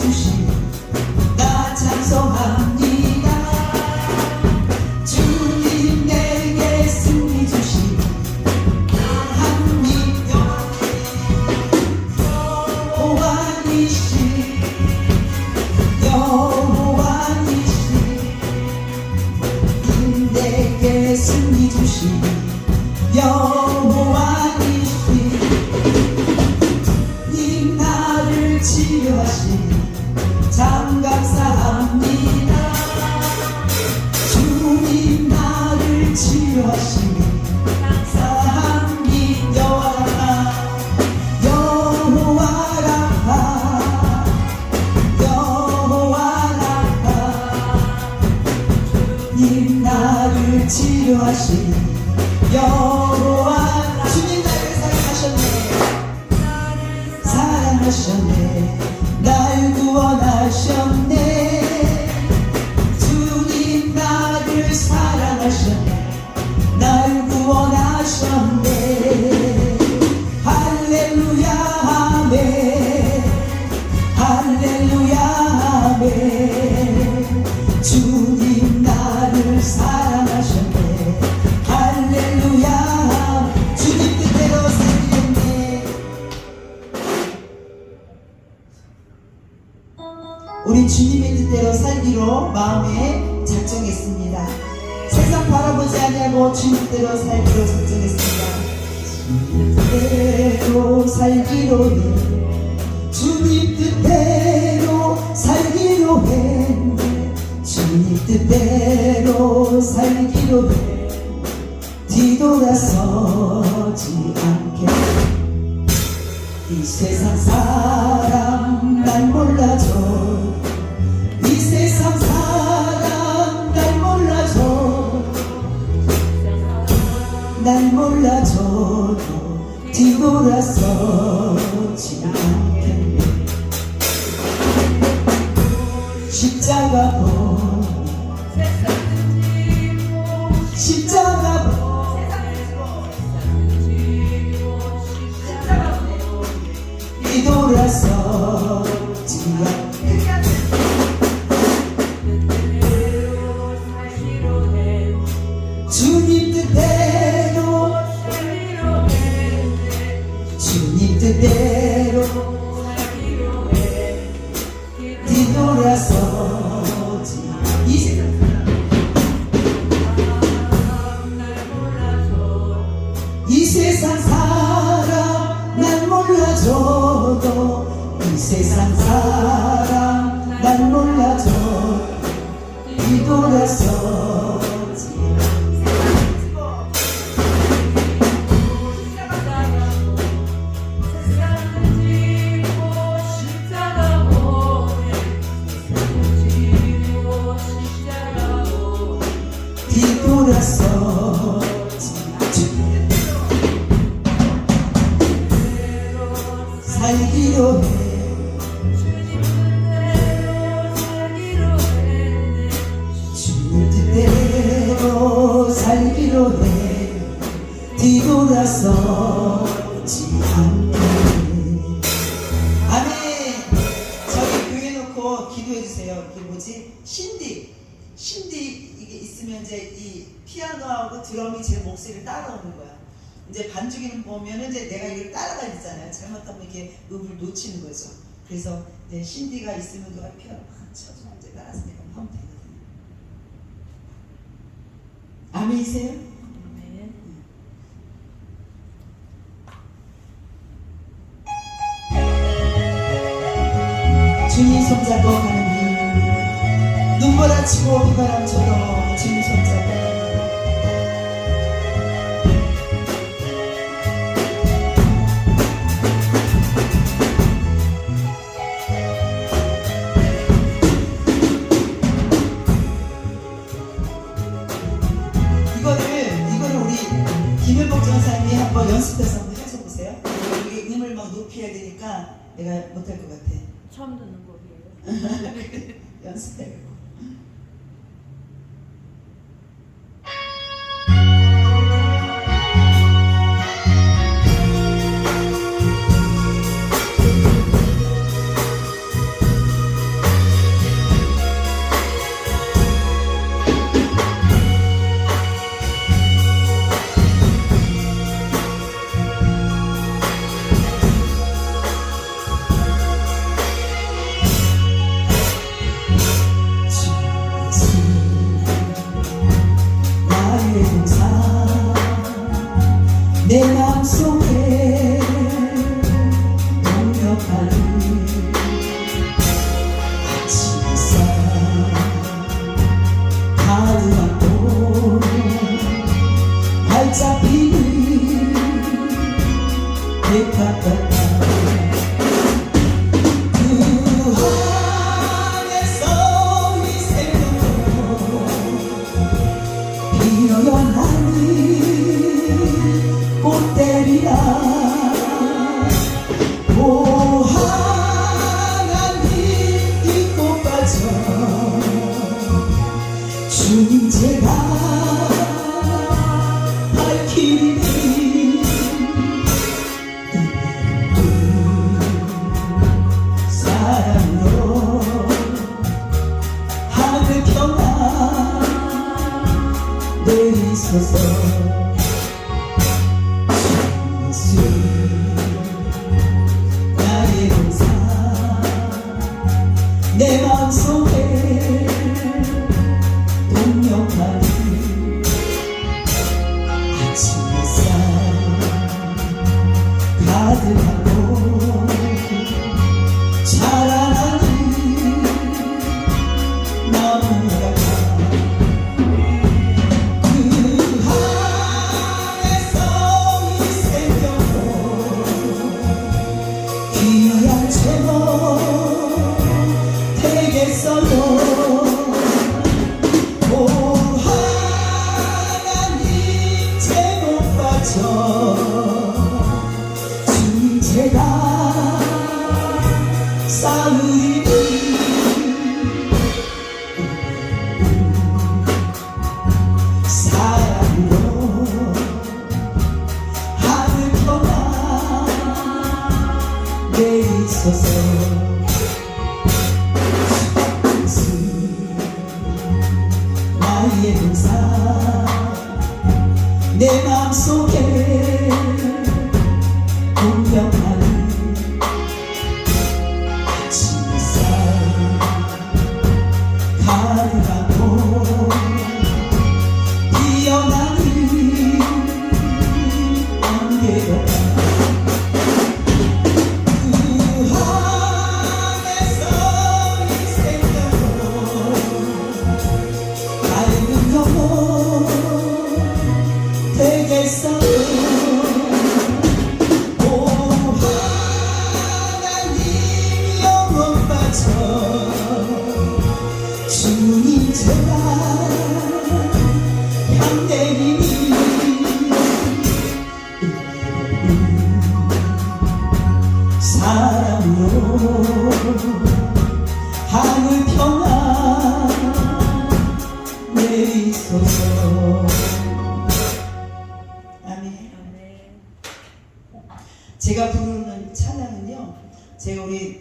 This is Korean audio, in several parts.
to 우리 주님의 뜻대로 살기로 마음에 작정했습니다. 세상 바라보지 아니하고 주님 뜻대로 살기로 작정했습니다. 주님 뜻대로 살기로 해. 주님 뜻대로 살기로 해. 주님 뜻대로 살기로 해. 뒤돌아서지 않게. 이 세상 사람 날 몰라줘 날 몰라줘도 뒤돌아서지 않겠네. 십자가 보 몰라줘도 이 세상 사람 날 몰라줘. 뒤돌아서 이제 반주기는 보면은 이제 내가 이걸 따라가야 되잖아요. 잘못하면 이렇게 음을 놓치는 거죠. 그래서 이제 신디가 있으면 누가 피아노 막 쳐주면 이제 따라서 내가 하면 되거든요. 아멘이세요? 주님 손잡고 가는 길. 눈보라 치고 비바람 쳐도 주님 손잡고 처음 듣는 곡이에요. 연습해요. Thank you. 저 진체다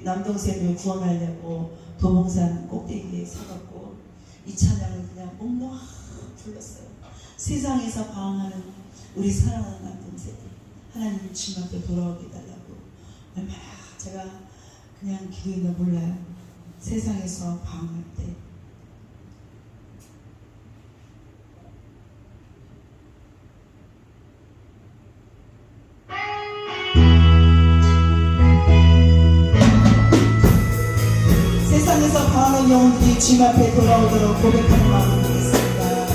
남동생을 구원하려고 도봉산 꼭대기에 서갖고 이 찬양을 그냥 목 놓아 불렀어요. 세상에서 방황하는 우리 사랑하는 남동생이 하나님 주님한테 돌아오게 해달라고 얼마나 제가 그냥 기도했나 몰라요. 세상에서 방황할 때 영혼들이 주 앞에 돌아오도록 고백하는 마음이 되겠습니다.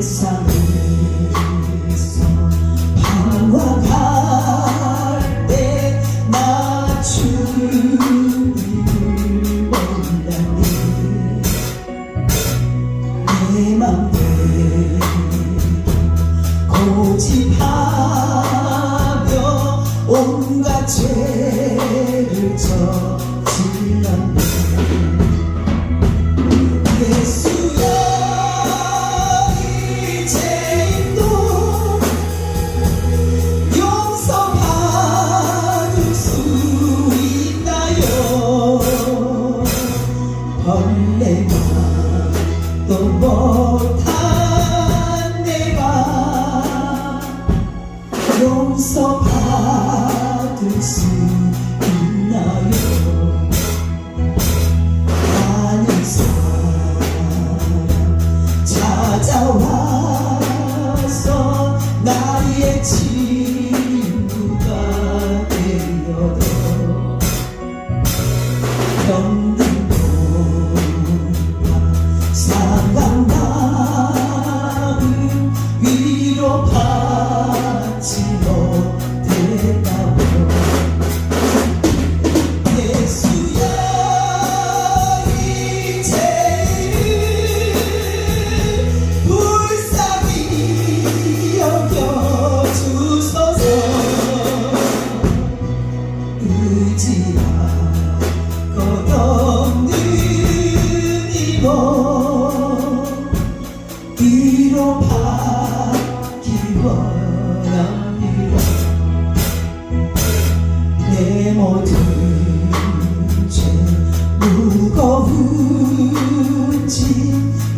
세상을 your power.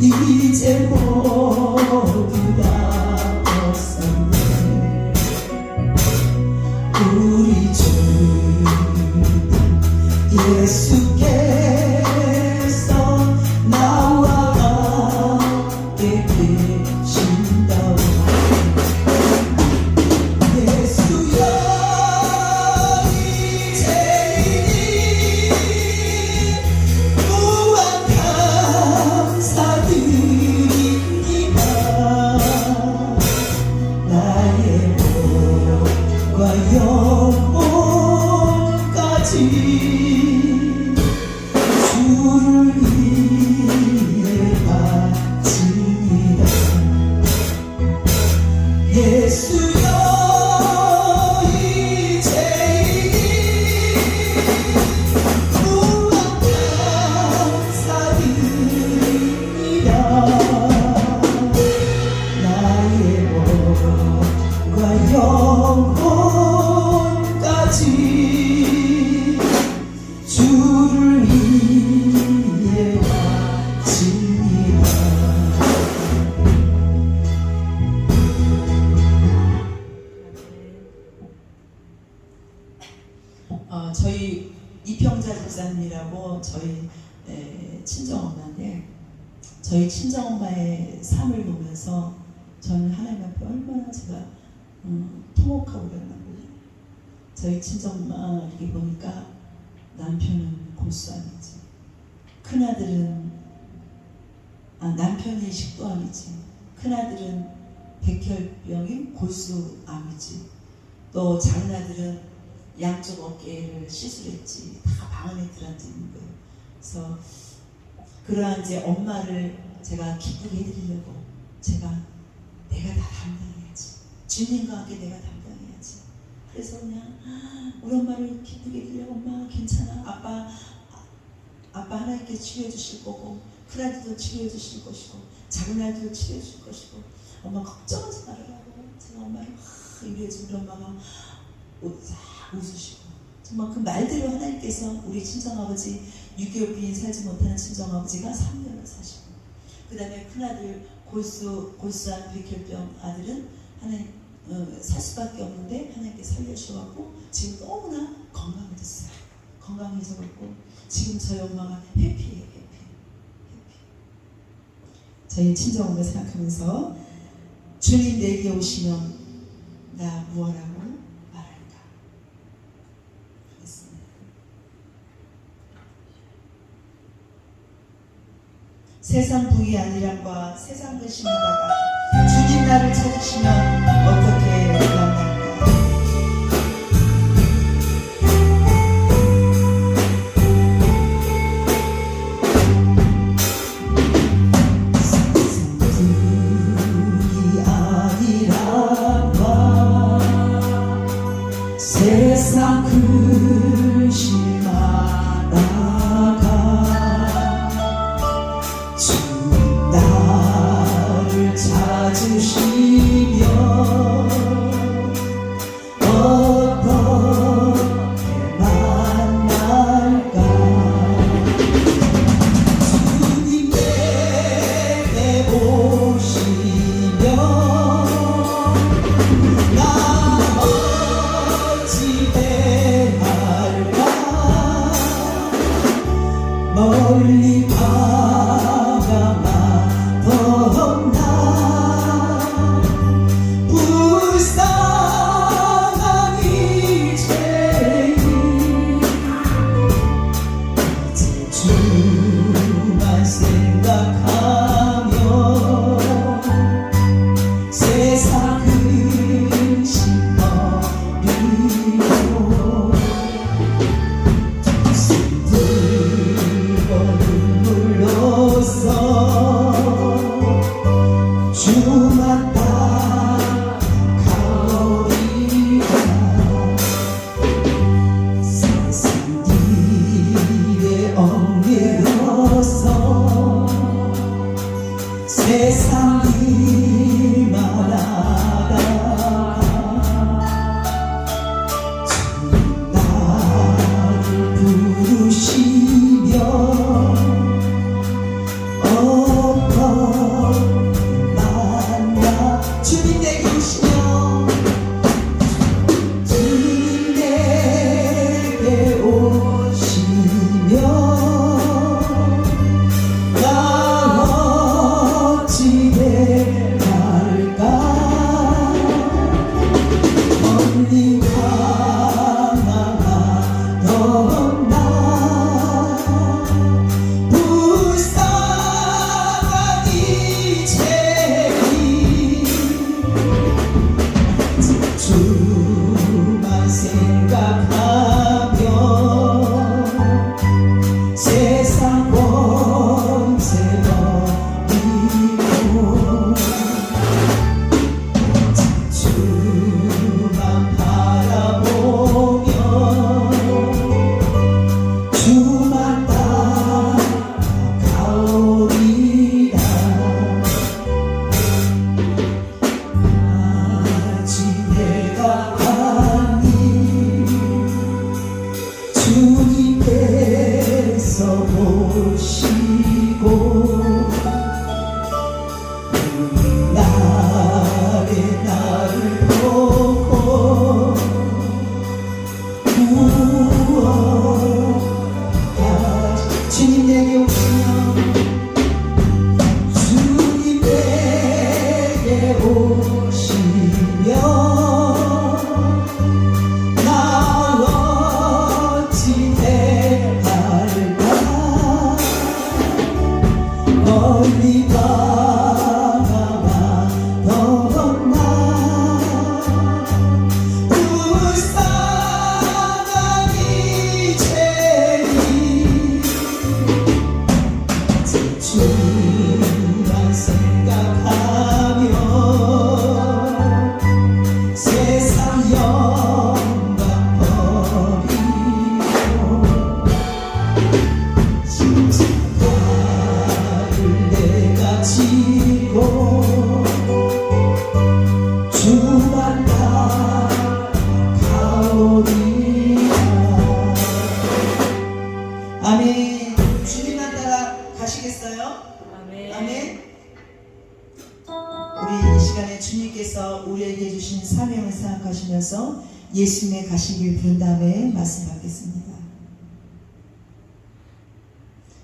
你已见过。 이평자 집사님이라고 저희 에, 친정엄마인데 저희 친정엄마의 삶을 보면서 저는 하나님 앞에 얼마나 제가 음, 통곡하고 그랬나요. 저희 친정엄마 이렇게 보니까 남편은 골수암이지 큰아들은 아, 남편이 식도암이지 큰아들은 백혈병인 골수암이지 또 작은 아들은 양쪽 어깨를 시술했지. 다 방 안에 들어앉아 있는 거예요. 그래서 그러한 이제 엄마를 제가 기쁘게 해드리려고 제가 내가 다 담당해야지. 주님과 함께 내가 담당해야지. 그래서 그냥 우리 엄마를 기쁘게 해드리려고 엄마 괜찮아? 아빠 아빠 하나님께 치료해 주실 거고 큰아들도 치료해 주실 것이고 작은 아들도 치료해 주실 것이고 엄마 걱정하지 말으라고 제가 엄마를 막 이래서 우리 엄마가 웃- 싹 웃으시고 정말 그 말대로 하나님께서 우리 친정아버지 6개월 빈 살지 못하는 친정아버지가 3년을 사시고 그 다음에 큰아들 골수, 골수한 백혈병 아들은 하나님 어, 살 수밖에 없는데 하나님께 살려주셔갖고 지금 너무나 건강해졌어요. 건강해져갖고 지금 저희 엄마가 해피해요 해피 해피. 저희 친정엄마 생각하면서 주님 내게 오시면 나 무엇하고 말할까 그랬습니다. 세상 부의 아니란과 세상 근심하다가 주님 나를 찾으시면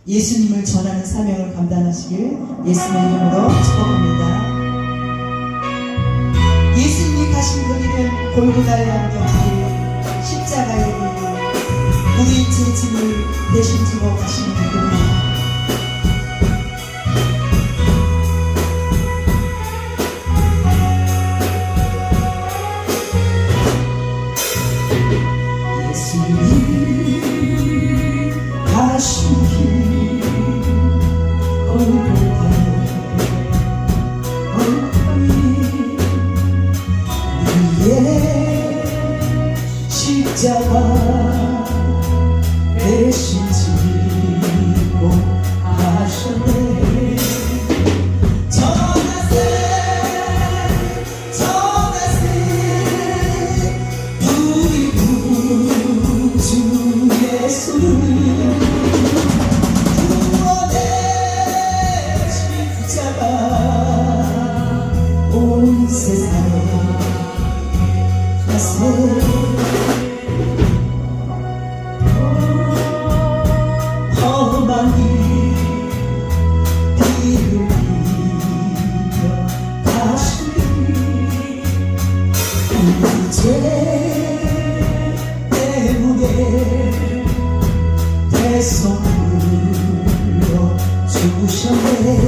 예수님을 전하는 사명을 감당하시길 예수님의 이름으로 축복합니다. 예수님이 가신 그 길은 골고다의 안경길 십자가의 길 우리 제 짐을 대신 지고 가시는 그분입니다.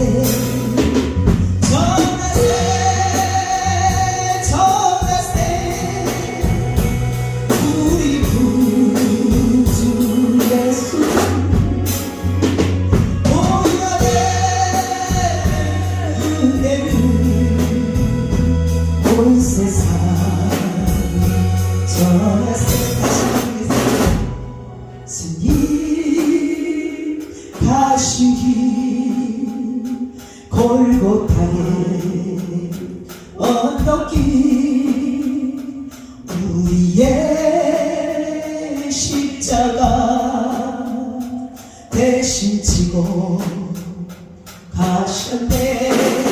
ูน 지치고 가실 때